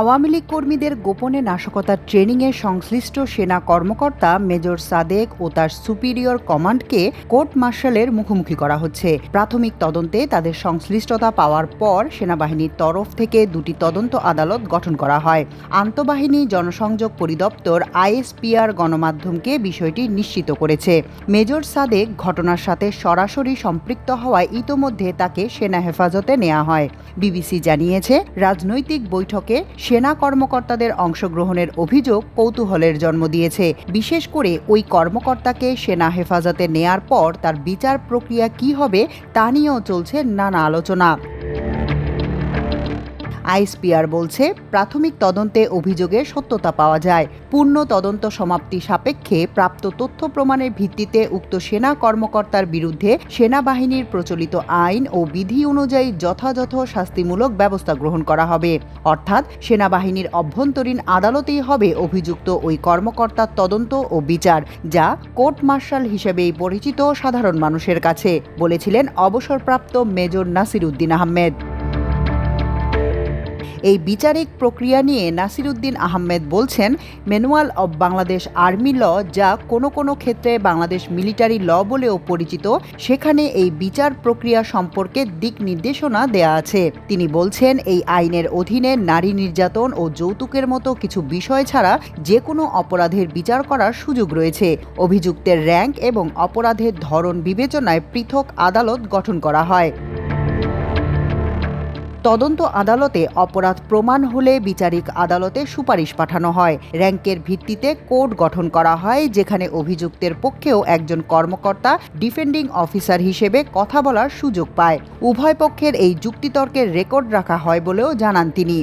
আওয়ামী লীগ কর্মীদের গোপনে নাশকতার ট্রেনিংয়ে সংশ্লিষ্ট সেনা কর্মকর্তা মেজর সাদেক ও তার সুপিরিয়র কমান্ডকে কোর্ট মার্শালের মুখোমুখি করা হচ্ছে। প্রাথমিক তদন্তে তাদের সংশ্লিষ্টতা পাওয়ার পর সেনাবাহিনীর তরফ থেকে দুটি তদন্ত আদালত গঠন করা হয়। আন্তঃবাহিনী জনসংযোগ পরিদপ্তর আইএসপিআর গণমাধ্যমকে বিষয়টি নিশ্চিত করেছে। মেজর সাদেক ঘটনার সাথে সরাসরি সম্পৃক্ত হওয়ায় ইতোমধ্যে তাকে সেনা হেফাজতে নেওয়া হয়। বিবিসি জানিয়েছে, রাজনৈতিক বৈঠকে সেনা কর্মকর্তাদের অংশগ্রহণের অভিযোগ কৌতূহলের জন্ম দিয়েছে। বিশেষ করে ওই কর্মকর্তাকে সেনা হেফাজতে নেয়ার পর তার বিচার প্রক্রিয়া কি হবে তা নিয়েও চলছে নানা আলোচনা। আইএসপিআর বলছে, প্রাথমিক তদন্তে অভিযোগের সত্যতা পাওয়া যায়। পূর্ণ তদন্ত সমাপ্তি সাপেক্ষে প্রাপ্ত তথ্য প্রমাণের ভিত্তিতে উক্ত সেনা কর্মকর্তার বিরুদ্ধে সেনাবাহিনীর প্রচলিত আইন ও বিধি অনুযায়ী যথাযথ শাস্তিমূলক ব্যবস্থা গ্রহণ করা হবে। অর্থাৎ, সেনাবাহিনীর অভ্যন্তরীণ আদালতেই হবে অভিযুক্ত ওই কর্মকর্তার তদন্ত ও বিচার, যা কোর্ট মার্শাল হিসেবেই পরিচিত সাধারণ মানুষের কাছে, বলেছিলেন অবসরপ্রাপ্ত মেজর নাসির উদ্দিন আহমেদ। এই বিচারিক প্রক্রিয়া নিয়ে নাসিরুদ্দিন আহমেদ বলছেন manual of Bangladesh army law যা কোনো কোনো ক্ষেত্রে বাংলাদেশ মিলিটারি ল বলেও পরিচিত, সেখানে এই বিচার প্রক্রিয়া সম্পর্কে দিক নির্দেশনা দেয়া আছে। তিনি বলছেন, এই আইনের অধীনে নারী নির্যাতন ও যৌতুকের মতো কিছু বিষয় ছাড়া যে কোনো অপরাধের বিচার করার সুযোগ রয়েছে। অভিযুক্তের র্যাঙ্ক এবং অপরাধের ধরন বিবেচনায় পৃথক আদালত গঠন করা হয়। তদন্ত আদালতে অপরাধ প্রমাণ হলে বিচারিক আদালতে সুপারিশ পাঠানো হয়। র্যাঙ্কের ভিত্তিতে কোর্ট গঠন করা হয়, যেখানে অভিযুক্তের পক্ষেও একজন কর্মকর্তা, ডিফেন্ডিং অফিসার হিসেবে কথা বলার সুযোগ পায়। উভয় পক্ষের এই যুক্তিতর্কের রেকর্ড রাখা হয় বলেও জানান তিনি।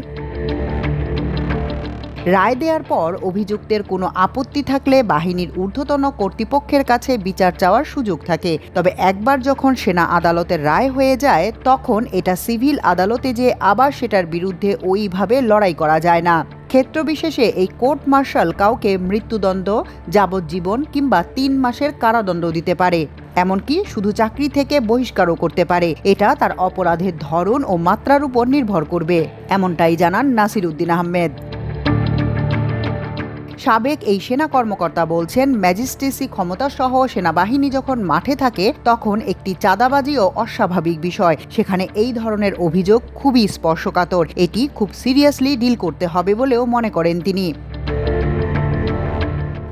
রায় দেওয়ার পর অভিযুক্তের কোনো আপত্তি থাকলে বাহিনীর ঊর্ধ্বতন কর্তৃপক্ষের কাছে বিচার চাওয়ার সুযোগ থাকে। তবে একবার যখন সেনা আদালতের রায় হয়ে যায়, তখন এটা সিভিল আদালতে যে আবার সেটার বিরুদ্ধে ওইভাবে লড়াই করা যায় না। ক্ষেত্রবিশেষে এই কোর্ট মার্শাল কাউকে মৃত্যুদণ্ড, যাবজ্জীবন কিংবা তিন মাসের কারাদণ্ড দিতে পারে। এমনকি শুধু চাকরি থেকে বহিষ্কারও করতে পারে। এটা তার অপরাধের ধরন ও মাত্রার উপর নির্ভর করবে। এমনটাই জানান নাসির উদ্দিন আহমেদ। সাবেক এই সেনা কর্মকর্তা বলছেন, ম্যাজিস্ট্রেসি ক্ষমতাসহ সেনাবাহিনী যখন মাঠে থাকে, তখন একটি চাঁদাবাজিও অস্বাভাবিক বিষয়। সেখানে এই ধরনের অভিযোগ খুবই স্পর্শকাতর। এটি খুব সিরিয়াসলি ডিল করতে হবে বলেও মনে করেন তিনি।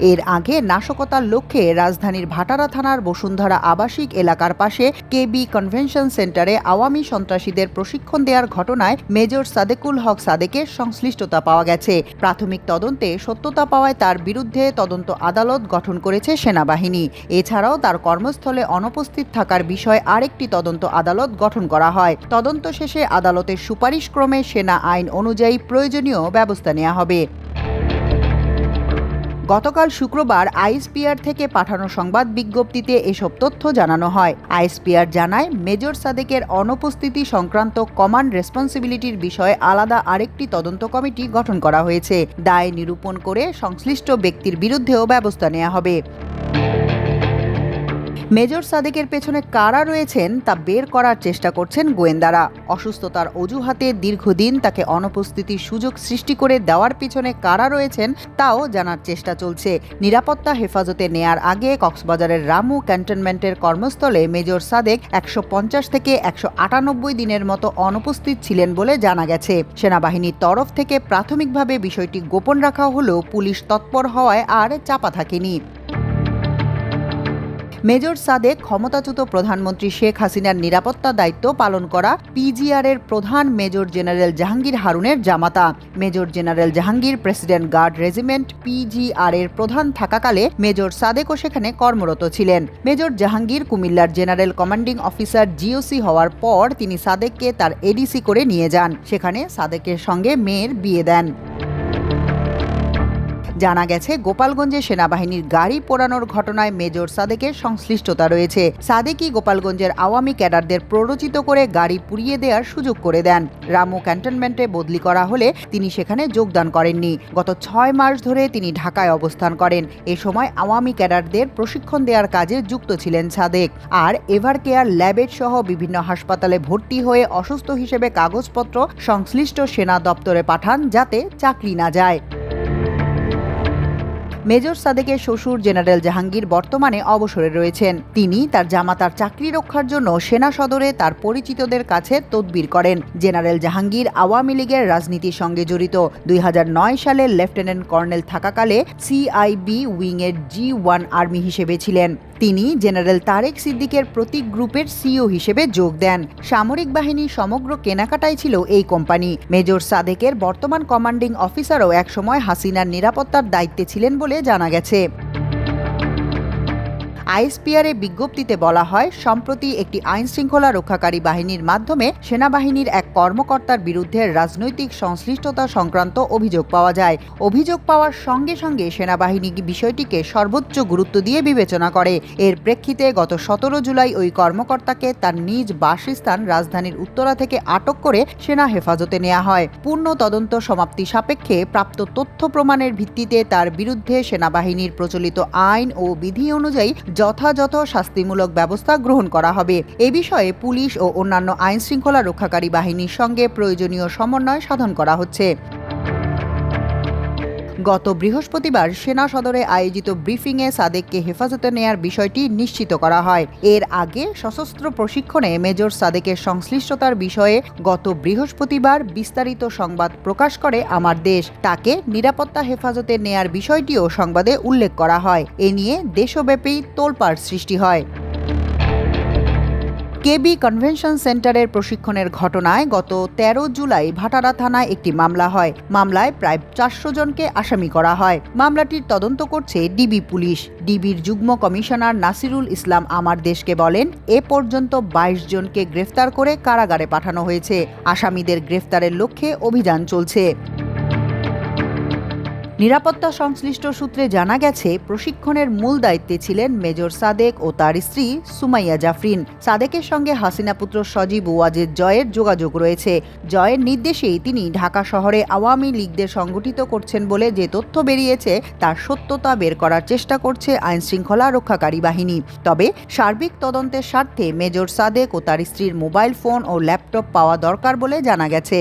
এর আগে নাশকতার লক্ষ্যে রাজধানীর ভাটারা থানার বসুন্ধরা আবাসিক এলাকার পাশে কেবি কনভেনশন সেন্টারে আওয়ামী সন্ত্রাসীদের প্রশিক্ষণ দেওয়ার ঘটনায় মেজর সাদেকুল হক সাদেকের সংশ্লিষ্টতা পাওয়া গেছে। প্রাথমিক তদন্তে সত্যতা পাওয়ায় তার বিরুদ্ধে তদন্ত আদালত গঠন করেছে সেনাবাহিনী। এছাড়াও তার কর্মস্থলে অনুপস্থিত থাকার বিষয়ে আরেকটি তদন্ত আদালত গঠন করা হয়। তদন্ত শেষে আদালতের সুপারিশক্রমে সেনা আইন অনুযায়ী প্রয়োজনীয় ব্যবস্থা নেওয়া হবে। গতকাল শুক্রবার আইএসপিআর থেকে পাঠানো সংবাদ বিজ্ঞপ্তিতে এসব তথ্য জানানো হয়। আইএসপিআর জানায়, মেজর সাদেকের অনুপস্থিতি সংক্রান্ত কমান্ড রেসপন্সিবিলিটির বিষয়ে আলাদা আরেকটি তদন্ত কমিটি গঠন করা হয়েছে। দায় নিরূপণ করে সংশ্লিষ্ট ব্যক্তির বিরুদ্ধেও ব্যবস্থা নেওয়া হবে। মেজর সাদেকের পেছনে কারা রয়েছেন তা বের করার চেষ্টা করছেন গোয়েন্দারা। অসুস্থতার অজুহাতে দীর্ঘদিন তাকে অনুপস্থিতির সুযোগ সৃষ্টি করে দেওয়ার পিছনে কারা রয়েছেন তাও জানার চেষ্টা চলছে। নিরাপত্তা হেফাজতে নেয়ার আগে কক্সবাজারের রামু ক্যান্টনমেন্টের কর্মস্থলে মেজর সাদেক একশো পঞ্চাশ থেকে একশো আটানব্বই দিনের মতো অনুপস্থিত ছিলেন বলে জানা গেছে। সেনাবাহিনীর তরফ থেকে প্রাথমিকভাবে বিষয়টি গোপন রাখা হলেও পুলিশ তৎপর হওয়ায় আর চাপা থাকেনি। মেজর সাদেক ক্ষমতাচ্যুত প্রধানমন্ত্রী শেখ হাসিনার নিরাপত্তা দায়িত্ব পালন করা পিজিআর এর প্রধান মেজর জেনারেল জাহাঙ্গীর হারুনের জামাতা। Major general Jahangir president guard regiment PGR এর প্রধান থাকাকালে মেজর সাদেকও সেখানে কর্মরত ছিলেন। মেজর জাহাঙ্গীর কুমিল্লার জেনারেল কমান্ডিং অফিসার জিওসি হওয়ার পর তিনি সাদেককে তার এডিসি করে নিয়ে যান। সেখানে সাদেকের সঙ্গে মেয়ের বিয়ে দেন। জানা গেছে, গোপালগঞ্জে সেনাবাহিনীর গাড়ি পোড়ানোর ঘটনায় মেজর সাদেকের সংশ্লিষ্টতা রয়েছে। সাদেকই গোপালগঞ্জের আওয়ামী ক্যাডারদের প্ররোচিত করে গাড়ি পুড়িয়ে দেওয়ার সুযোগ করে দেন। রামু ক্যান্টনমেন্টে বদলি করা হলে তিনি সেখানে যোগদান করেননি। গত ছয় মাস ধরে তিনি ঢাকায় অবস্থান করেন। এ সময় আওয়ামী ক্যাডারদের প্রশিক্ষণ দেওয়ার কাজে যুক্ত ছিলেন সাদেক। আর এভার কেয়ার ল্যাবেট সহ বিভিন্ন হাসপাতালে ভর্তি হয়ে অসুস্থ হিসেবে কাগজপত্র সংশ্লিষ্ট সেনা দপ্তরে পাঠান যাতে চাকরি না যায়। মেজর সাদেকের শ্বশুর জেনারেল জাহাঙ্গীর বর্তমানে অবসরে রয়েছেন। তিনি তার জামাতার চাকরি রক্ষার জন্য সেনা সদরে তার পরিচিতদের কাছে তদবির করেন। জেনারেল জাহাঙ্গীর আওয়ামী লীগের রাজনীতির সঙ্গে জড়িত। দুই সালে লেফটেন্যান্ট কর্নেল থাকাকালে সিআইবি উইংয়ের জি ওয়ান আর্মি হিসেবে ছিলেন। তিনি জেনারেল তারেক সিদ্দিকের প্রতীক গ্রুপের সিও হিসেবে যোগ দেন। সামরিক বাহিনী সমগ্র কেনাকাটাই ছিল এই কোম্পানি। মেজর সাদেকের বর্তমান কমান্ডিং অফিসারও একসময় হাসিনার নিরাপত্তার দায়িত্বে ছিলেন বলে জানা গেছে। আইএসপিআরে বিজ্ঞপ্তিতে বলা হয়, সম্প্রতি একটি আইন শৃঙ্খলা রক্ষাকারী বাহিনীর মাধ্যমে সেনাবাহিনীর এক কর্মকর্তার বিরুদ্ধে রাজনৈতিক সংশ্লিষ্টতা সংক্রান্ত অভিযোগ পাওয়া যায়। অভিযোগ পাওয়ার সঙ্গে সঙ্গে সেনাবাহিনী বিষয়টিকে সর্বোচ্চ গুরুত্ব দিয়ে বিবেচনা করে। এর প্রেক্ষিতে গত সতেরো জুলাই ওই কর্মকর্তাকে তার নিজ বাসস্থান রাজধানীর উত্তরা থেকে আটক করে সেনা হেফাজতে নেওয়া হয়। পূর্ণ তদন্ত সমাপ্তি সাপেক্ষে প্রাপ্ত তথ্য প্রমাণের ভিত্তিতে তার বিরুদ্ধে সেনাবাহিনীর প্রচলিত আইন ও বিধি অনুযায়ী যথাযথ শাস্তিমূলক ব্যবস্থা গ্রহণ করা হবে। এ বিষয়ে পুলিশ ও অন্যান্য আইনশৃঙ্খলা রক্ষাকারী বাহিনীর সঙ্গে প্রয়োজনীয় সমন্বয় সাধন করা হচ্ছে। গত বৃহস্পতিবার সেনা সদরে আয়োজিত ব্রিফিংয়ে সাদেককে হেফাজতে নেয়ার বিষয়টি নিশ্চিত করা হয়। এর আগে সশস্ত্র প্রশিক্ষণে মেজর সাদেকের সংশ্লিষ্টতার বিষয়ে গত বৃহস্পতিবার বিস্তারিত সংবাদ প্রকাশ করে আমার দেশ। তাকে নিরাপত্তা হেফাজতে নেয়ার বিষয়টিও সংবাদে উল্লেখ করা হয়। এ নিয়ে দেশব্যাপী তোলপাড় সৃষ্টি হয়। কেবি কনভেনশন সেন্টারের প্রশিক্ষণের ঘটনায় গত ১৩ জুলাই ভাটারা থানায় একটি মামলা হয়। মামলায় প্রায় চারশো জনকে আসামি করা হয়। মামলাটির তদন্ত করছে ডিবি পুলিশ। ডিবির যুগ্ম কমিশনার নাসিরুল ইসলাম আমার দেশকে বলেন, এ পর্যন্ত ২২ জনকে গ্রেফতার করে কারাগারে পাঠানো হয়েছে। আসামিদের গ্রেফতারের লক্ষ্যে অভিযান চলছে। নিরাপত্তা সংশ্লিষ্ট সূত্রে জানা গেছে, প্রশিক্ষণের মূল দায়িত্বে ছিলেন মেজর সাদেক ও তার স্ত্রী সুমাইয়া জাফরিন। সাদেকের সঙ্গে হাসিনা পুত্র সজীব ওয়াজেদ জয়ের যোগাযোগ রয়েছে। জয়ের নির্দেশেই তিনি ঢাকা শহরে আওয়ামী লীগদের সংগঠিত করছেন বলে যে তথ্য বেরিয়েছে, তার সত্যতা বের করার চেষ্টা করছে আইনশৃঙ্খলা রক্ষাকারী বাহিনী। তবে সার্বিক তদন্তের স্বার্থে মেজর সাদেক ও তার স্ত্রীর মোবাইল ফোন ও ল্যাপটপ পাওয়া দরকার বলে জানা গেছে।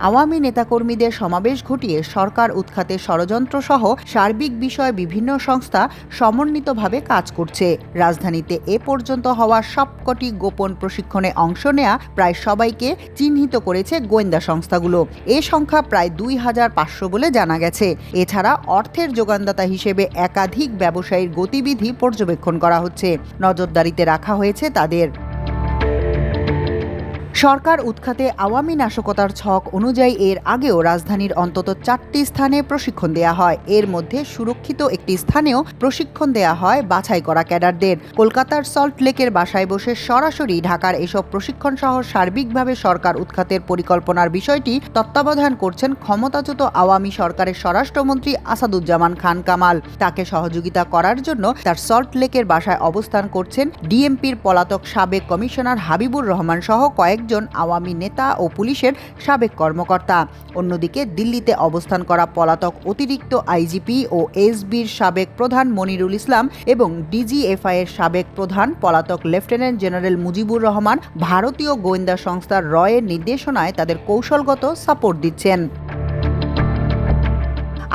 আওয়ামী নেতাকর্মীদের সমাবেশ ঘটিয়ে সরকার উৎখাতে ষড়যন্ত্র সহ সার্বিক বিষয়ে বিভিন্ন সংস্থা সমন্বিতভাবে কাজ করছে। রাজধানীতে এ পর্যন্ত হওয়া সবকটি গোপন প্রশিক্ষণে অংশ নেয়া প্রায় সবাইকে চিহ্নিত করেছে গোয়েন্দা সংস্থাগুলো। এ সংখ্যা প্রায় দুই হাজার পাঁচশো বলে জানা গেছে। এছাড়া অর্থের যোগানদাতা হিসেবে একাধিক ব্যবসায়ীর গতিবিধি পর্যবেক্ষণ করা হচ্ছে। নজরদারিতে রাখা হয়েছে তাদের। সরকার উৎখাতে আওয়ামী নাশকতার ছক অনুযায়ী এর আগেও রাজধানীর অন্তত চারটি স্থানে প্রশিক্ষণ দেয়া হয়। এর মধ্যে সুরক্ষিত একটি স্থানেও প্রশিক্ষণ দেয়া হয় বাছাই করা ক্যাডারদের। কলকাতার সল্ট লেকের বাসায় বসে সরাসরি ঢাকার এসব প্রশিক্ষণ সহ সার্বিকভাবে সরকার উৎখাতের পরিকল্পনার বিষয়টি তত্ত্বাবধান করছেন ক্ষমতাচ্যুত আওয়ামী সরকারের স্বরাষ্ট্রমন্ত্রী আসাদুজ্জামান খান কামাল। তাকে সহযোগিতা করার জন্য তার সল্ট লেকের বাসায় অবস্থান করছেন ডিএমপির পলাতক সাবেক কমিশনার হাবিবুর রহমান সহ কয়েক কয়েকজন আওয়ামী নেতা ও পুলিশের সাবেক কর্মকর্তা। অন্যদিকে দিল্লিতে অবস্থান করা পলাতক অতিরিক্ত আইজিপি ও এসবির সাবেক প্রধান মনিরুল ইসলাম এবং ডিজিএফআই এর সাবেক প্রধান পলাতক লেফটেন্যান্ট জেনারেল মুজিবুর রহমান ভারতীয় গোয়েন্দা সংস্থার রয়ের নির্দেশনায় তাদের কৌশলগত সাপোর্ট দিচ্ছেন।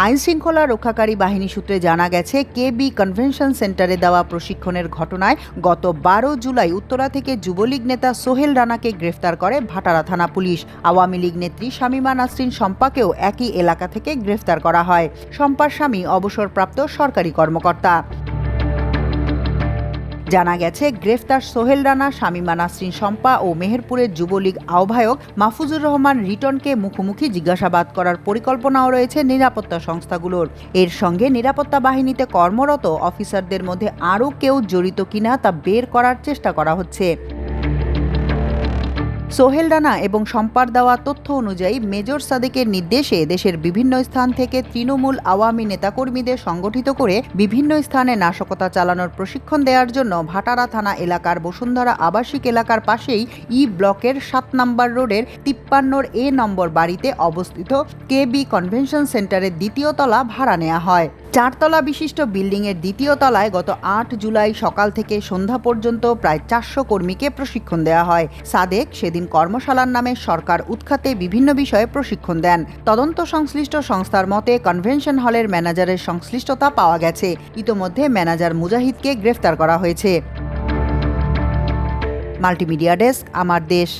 আইন শৃঙ্খলা রক্ষাকারী বাহিনী সূত্রে জানা গেছে, কেবি কনভেনশন সেন্টারে দেওয়া প্রশিক্ষণের ঘটনায় গত বারো জুলাই উত্তরা থেকে যুবলীগ নেতা সোহেল রানাকে গ্রেফতার করে ভাটারা থানা পুলিশ। আওয়ামী লীগ নেত্রী শামীমা নাসরিন শম্পাকেও একই এলাকা থেকে গ্রেফতার করা হয়। শম্পার স্বামী অবসরপ্রাপ্ত সরকারি কর্মকর্তা। জানা গেছে, গ্রেফতার সোহেল রানা, শামীমা নাসরিন শম্পা ও মেহেরপুরের যুবলীগ আহ্বায়ক মাহফুজুর রহমান রিটনকে মুখোমুখি জিজ্ঞাসাবাদ করার পরিকল্পনাও রয়েছে নিরাপত্তা সংস্থাগুলোর। এর সঙ্গে নিরাপত্তা বাহিনীতে কর্মরত অফিসারদের মধ্যে আরও কেউ জড়িত কিনা তা বের করার চেষ্টা করা হচ্ছে। সোহেল রানা এবং সম্পার দেওয়া তথ্য অনুযায়ী মেজর সাদেকের নির্দেশে দেশের বিভিন্ন স্থান থেকে তৃণমূল আওয়ামী নেতাকর্মীদের সংগঠিত করে বিভিন্ন স্থানে নাশকতা চালানোর প্রশিক্ষণ দেওয়ার জন্য ভাটারা থানা এলাকার বসুন্ধরা আবাসিক এলাকার পাশেই ই ব্লকের সাত নম্বর রোডের তিপ্পান্নর এ নম্বর বাড়িতে অবস্থিত কে বি কনভেনশন সেন্টারের দ্বিতীয় তলা ভাড়া নেওয়া হয়। চারতলা বিশিষ্ট বিল্ডিংয়ের দ্বিতীয় তলায় গত আট জুলাই সকাল থেকে সন্ধ্যা পর্যন্ত প্রায় চারশো কর্মীকে প্রশিক্ষণ দেওয়া হয়। সাদেক সেদিন কর্মশালার নামে সরকার উৎখাতে বিভিন্ন বিষয়ে প্রশিক্ষণ দেন। তদন্ত সংশ্লিষ্ট সংস্থার মতে কনভেনশন হলের ম্যানেজারের সংশ্লিষ্টতা পাওয়া গেছে। ইতোমধ্যে ম্যানেজার মুজাহিদকে গ্রেফতার করা হয়েছে। মাল্টিমিডিয়া ডেস্ক, আমার দেশ।